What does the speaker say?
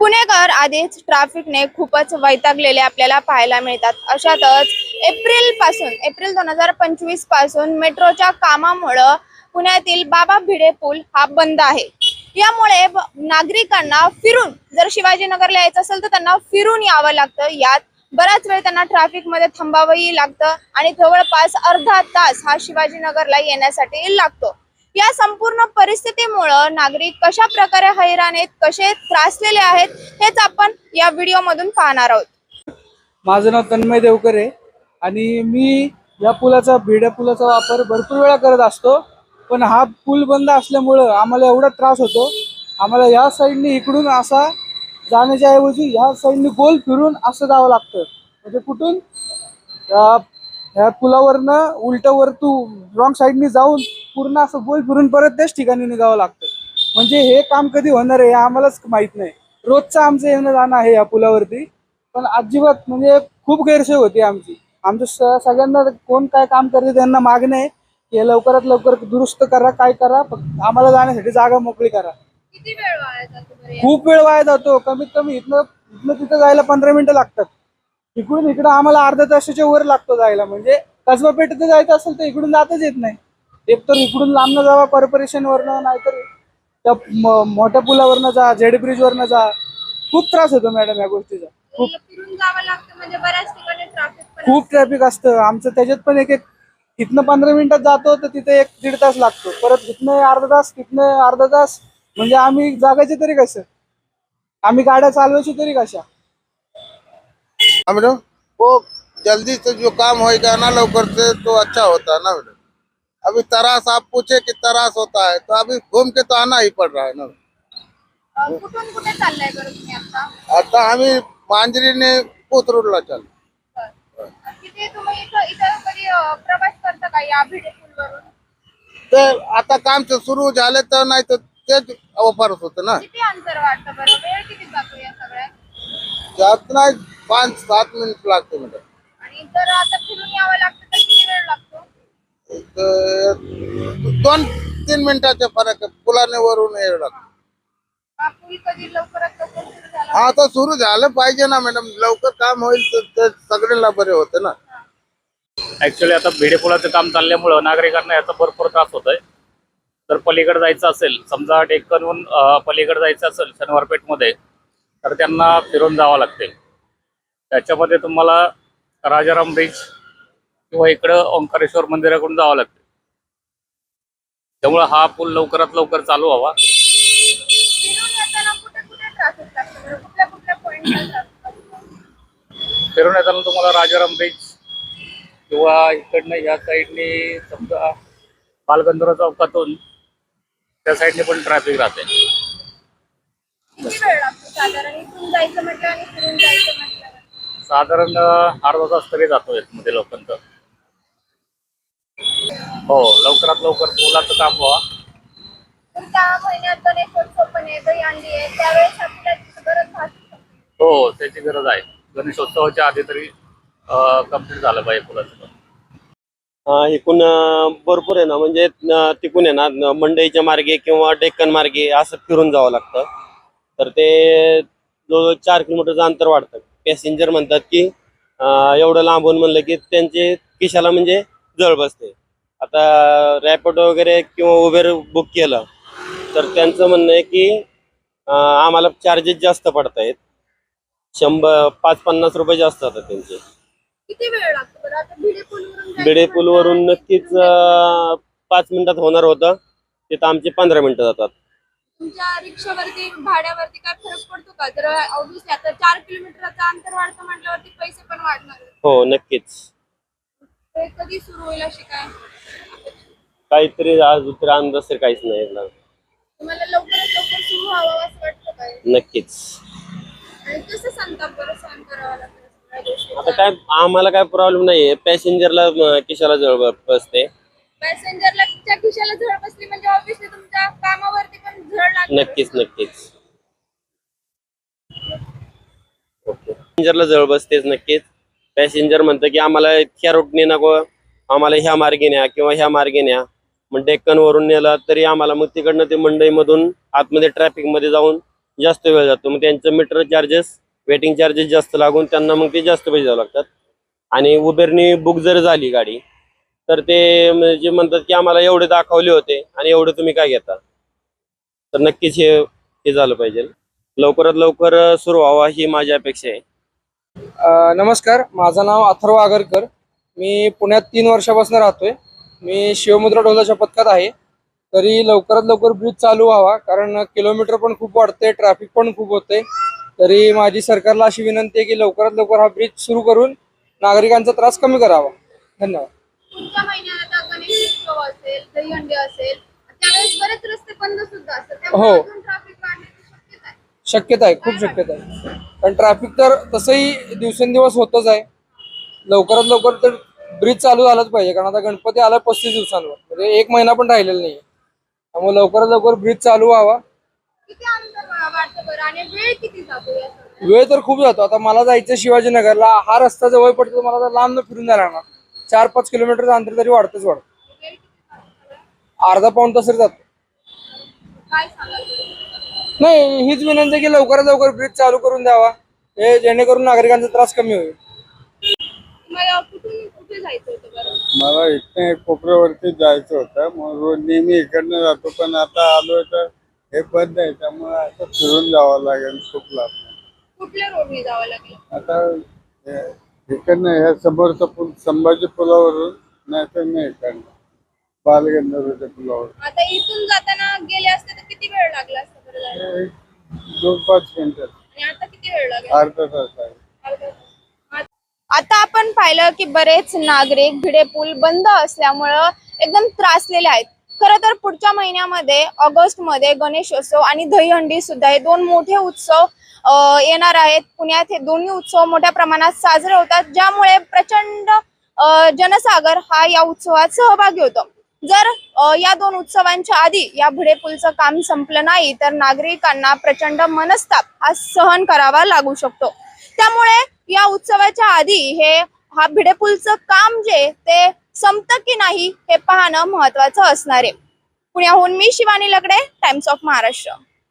पुणेकर आधीच ट्रॅफिकने खूपच वैतागलेले आपल्याला पाहायला मिळतात. अशातच एप्रिलपासून एप्रिल दोन हजार पंचवीसपासून मेट्रोच्या कामामुळं पुण्यातील बाबा भिडे पूल हा बंद आहे. यामुळे नागरिकांना फिरून जर शिवाजीनगरला यायचं असेल तर त्यांना फिरून यावं लागतं. यात बराच वेळ त्यांना ट्रॅफिकमध्ये थांबावंही लागतं आणि जवळपास अर्धा तास हा शिवाजीनगरला येण्यासाठी लागतो. या संपूर्ण परिस्थितीमुळं नागरिक कशा प्रकारे हैराण आहेत कसे त्रासलेले आहेत हेच आपण या व्हिडिओमधून पाहणार आहोत. माझं नाव तन्मय देवकर आहे आणि मी या पुलाचा भिड्या पुलाचा वापर भरपूर वेळा करत असतो पण हा पूल बंद असल्यामुळं आम्हाला एवढा त्रास होतो. आम्हाला या साईडने इकडून असा जाण्याच्या ऐवजी ह्या साईडने गोल फिरून असं जावं लागतं. म्हणजे कुठून? ह्या पुलावरनं उलट वर तू रॉंग साईडने जाऊन पूर्ण असं गोल फिरून परत त्याच ठिकाणी निघावं लागतं. म्हणजे हे काम कधी होणार आहे हे आम्हालाच माहीत नाही. रोजचं आमचं येणं जाणं आहे या पुलावरती. पण अजिबात म्हणजे खूप गैरसोय होती आमची. आमच्या स- सगळ्यांना कोण काय काम करते त्यांना मागणं आहे. की हे लवकरात लवकर दुरुस्त करा काय करा फक्त आम्हाला जाण्यासाठी जागा मोकळी करा. खूप वेळ वाया जातो. कमीत कमी इथनं इथनं तिथं जायला पंधरा मिनिटं लागतात. इकडून इकडं आम्हाला अर्धा तासाच्या वर लागतो जायला. म्हणजे कसबा पेठेत जायचं असेल तर इकडून जाताच येत नाही. एक तर इकडून लांबनं जावा कॉर्पोरेशन वरनं नाहीतर त्या मोठ्या पुलावरनं जा झेड ब्रिज वरनं जा. खूप त्रास होतो मॅडम या गोष्टीचा. खूप. फिरून जावं लागतं म्हणजे बऱ्याच ठिकाणी ट्रॅफिक पण खूप ट्रॅफिक असतं. आमचं त्याच्यात पण एक एक इथनं पंधरा मिनिटात जातो तर तिथे एक दीड तास लागतो. परत इथनं अर्धा तास तिथनं अर्धा तास म्हणजे आम्ही जागायचे तरी कसं? आम्ही गाड्या चालवायची तरी कशा? हाँ मैडम वो जल्दी से जो काम होएगा ना लवकर से तो अच्छा होता है ना मैडम अभी तरास आप पूछे कि तरास होता है तो अभी घूम के तो आना ही पड़ रहा है ना अं, आता? आता आम्ही मांजरीने कोथरूडला चाल प्रवास करता का या भिडे आता काम ते सुरू झाले तर नाही तर तेच ऑफरच होतं ना. किती अंतर वाटतं बरं? वेळ किती जातो या सगळ्यात? त्यात नाही. पाच सात मिनिट लागते मॅडम आणि जर आता फिरून यावं लागतं तर किती वेळ लागतो? तर दोन तीन मिनिटाचा फरक आहे. पुलाने वरून यावं लागतं. हा पूल कधी लवकरात लवकर सुरू झाला? हा तर सुरू झालं पाहिजे ना मॅडम लवकर काम होईल तर ते सगळ्यांना बरे होते ना. ऍक्च्युली आता भिडे पुलाचं काम चालल्यामुळं नागरिकांना याचा भरपूर त्रास होत आहे तर पलीकडे जायचं असेल समजा डेक्कनहून पलीकडे जायचं असेल शनिवारपेठमध्ये तर त्यांना फिरून जावं लागते. त्याच्यामध्ये तुम्हाला राजाराम ब्रिज किंवा इकडं ओंकारेश्वर मंदिराकडून जावं लागतं. त्यामुळं हा पूल लवकरात लवकर चालू व्हावा. फिरून येताना तुम्हाला राजाराम ब्रिज किंवा इकडनं या साईडने समजा बालगंधर्व चौकातून त्या साईडने पण ट्रॅफिक राहते. साधारण जायचं म्हटलं आणि फिरून जायचं म्हटलं? साधारण अर्धा तास तरी जातो मध्ये लोकांचं हो लवकरात लवकर पुलाचं काम व्हावा पुढच्या महिन्यात गणेशोत्सव पण आहे दहीहंडी आहे त्यावेळेस आपल्याला गरज भासते. हो त्याची गरज आहे. गणेशोत्सवाच्या आधी तरी कंप्लीट झालं पाहिजे पुलाचं काम अं, अं, भरपूर आहे ना म्हणजे अं, तिकडून आहे ना न- मंडईच्या मार्गे किंवा डेक्कन मार्गे असं फिरून जावं लागतं. तर ते जवळजवळ चार किलोमीटरचं अंतर वाढतं. पॅसेंजर म्हणतात की एवढं लांबून म्हणलं की त्यांचे खिशाला म्हणजे जळ बसते. आता रॅपिडो वगैरे किंवा उबेर बुक केलं तर त्यांचं म्हणणं आहे की आम्हाला चार्जेस जास्त पडत आहेत शंभर पाच पन्नास रुपये जास्त होतात त्यांचे. किती वेळ लागतो बिडे पूलवरून नक्कीच पाच मिनिटात होणार होतं. तिथं आमचे पंधरा मिनिटं जातात. तुमच्या रिक्षावरती भाड्यावरती काय फरक पडतो का? जर ऑब्विसली आता चार किलोमीटरचं अंतर वाढतं म्हटल्यावरती पैसे पण वाढणार हो नक्कीच. ते कधी सुरू होईल अशी काय? काहीतरी आज दुसरा अंदाज तर काहीच नाही याला. तुम्हाला लवकरात लवकर सुरू व्हावं असं वाटतं काय नक्कीच. आणि कसं संताप बरं? सहन करावं लागतं सगळ्या गोष्टीचा? आता काय आम्हाला काय प्रॉब्लेम नाहीये. पॅसेंजरला किशाला जवळ बसते. पॅसेंजरला खिशाला झळ बसली म्हणजे ऑब्विसली तुमच्या नक्कीच नक्कीच. ओके. पॅसेंजरला जवळ बसतेच नक्कीच. पॅसेंजर म्हणतं की आम्हाला इतक्या रूटने नको. आम्हाला ह्या मार्गे न्या किंवा ह्या मार्गे न्या. मग डेक्कन वरून नेलं तरी आम्हाला मग तिकडनं ते मंडईमधून आतमध्ये ट्रॅफिकमध्ये जाऊन जास्त वेळ जातो. मग त्यांचं मीटर चार्जेस वेटिंग चार्जेस जास्त लागून त्यांना मग ते जास्त पैसे द्यावे लागतात. आणि उबेरनी बुक जर झाली गाडी तर ते म्हणजे म्हणतात की आम्हाला एवढे दाखवले होते आणि एवढे तुम्ही काय घेता? तर नक्कीच हे हे झालं पाहिजे. लवकरात लवकर सुरू व्हावा ही माझी अपेक्षा आहे. अ, नमस्कार. माझं नाव अथर्व आगरकर. मी पुण्यात तीन वर्षापासून राहतोय. मी शिवमुद्रा ढोलाच्या पथकात आहे. तरी लवकरात लवकर ब्रिज चालू व्हावा कारण किलोमीटर पण खूप वाढते ट्रॅफिक पण खूप होते तरी माझी सरकारला अशी विनंती आहे की लवकरात लवकर हा ब्रिज सुरू करून नागरिकांचा त्रास कमी करावा. धन्यवाद. पुढच्या महिन्यात आता गणेशोत्सव असेल दहीहंडी असेल? त्यावेळेस बरेच रस्ते बंद सुद्धा असतात त्यामुळे हो. अजून ट्रॅफिक वाढण्याची शक्यता आहे. शक्यता आहे खूप शक्यता आहे. कारण ट्रॅफिक तर तसंही दिवसेंदिवस होतच आहे. लवकरात लवकर तर ब्रिज चालू झालाच पाहिजे कारण आता गणपती आला पस्तीस दिवसांवर. म्हणजे एक महिना पण राहिलेला नाही त्यामुळे लवकरात लवकर ब्रिज चालू व्हावा. किती अंतर वा- वाढतं बरं? आणि वेळ किती जातो या सगळ्यात? वेळ तर खूप जातो. आता मला जायचं शिवाजीनगरला. हा रस्ता जवळ पडतो तर मला लांब न फिरून जायला लागणार. चार पाच किलोमीटरचं अंतर तरी वाढतच वाढतं वेळ किती जातो सगळ्यात? अर्धा पाऊण तास तरी जातो. काय? नाही हीच विनंती आहे की लवकरात लवकर ब्रिज चालू करून द्यावा. हे जेणेकरून नागरिकांचा त्रास कमी होईल. तुम्हाला कुठून कुठे जायचं होतं बरं? मला इकडे कोपऱ्यावरती जायचं होतं. मग रोज नेहमी इकडनं जातो पण आता आलोय तर हे बंद आहे. त्यामुळे आता फिरून जावं लागेल खूप लांब कुठल्या रोडने जावं लागलं? आता हे- इकडनं ह्या समोरचा पूल संभाजी पुलावरून नाही तर नाही इकडनं. बालगंधर्वच्या पुलावर आता इथून जाताना गेले असते तर किती वेळ लागला असता बरं जायला? एक दोन पाच मिनिटात आणि आता किती वेळ लागेल? अर्धा तास आहे. अर्धा तास. आता आपण पाहिलं की बरेच नागरिक भिडे पूल बंद असल्यामुळं एकदम त्रासलेले आहेत. खरं तर पुढच्या महिन्यामध्ये ऑगस्टमध्ये गणेशोत्सव आणि दहीहंडी सुद्धा हे दोन मोठे उत्सव अं, येणार आहेत. पुण्यात हे दोन्ही उत्सव मोठ्या प्रमाणात साजरे होतात ज्यामुळे प्रचंड अं, जनसागर हा या उत्सवात सहभागी होतो. जर या दोन उत्सवांच्या आधी या भिडे पूलचं काम संपलं नाही तर नागरिकांना प्रचंड मनस्ताप हा सहन करावा लागू शकतो. त्यामुळे या उत्सवाच्या आधी हे हा भिडेपूलचं काम जे ते संपतं की नाही हे पाहणं महत्वाचं असणार आहे. पुण्याहून मी शिवानी लगडे टाइम्स ऑफ महाराष्ट्र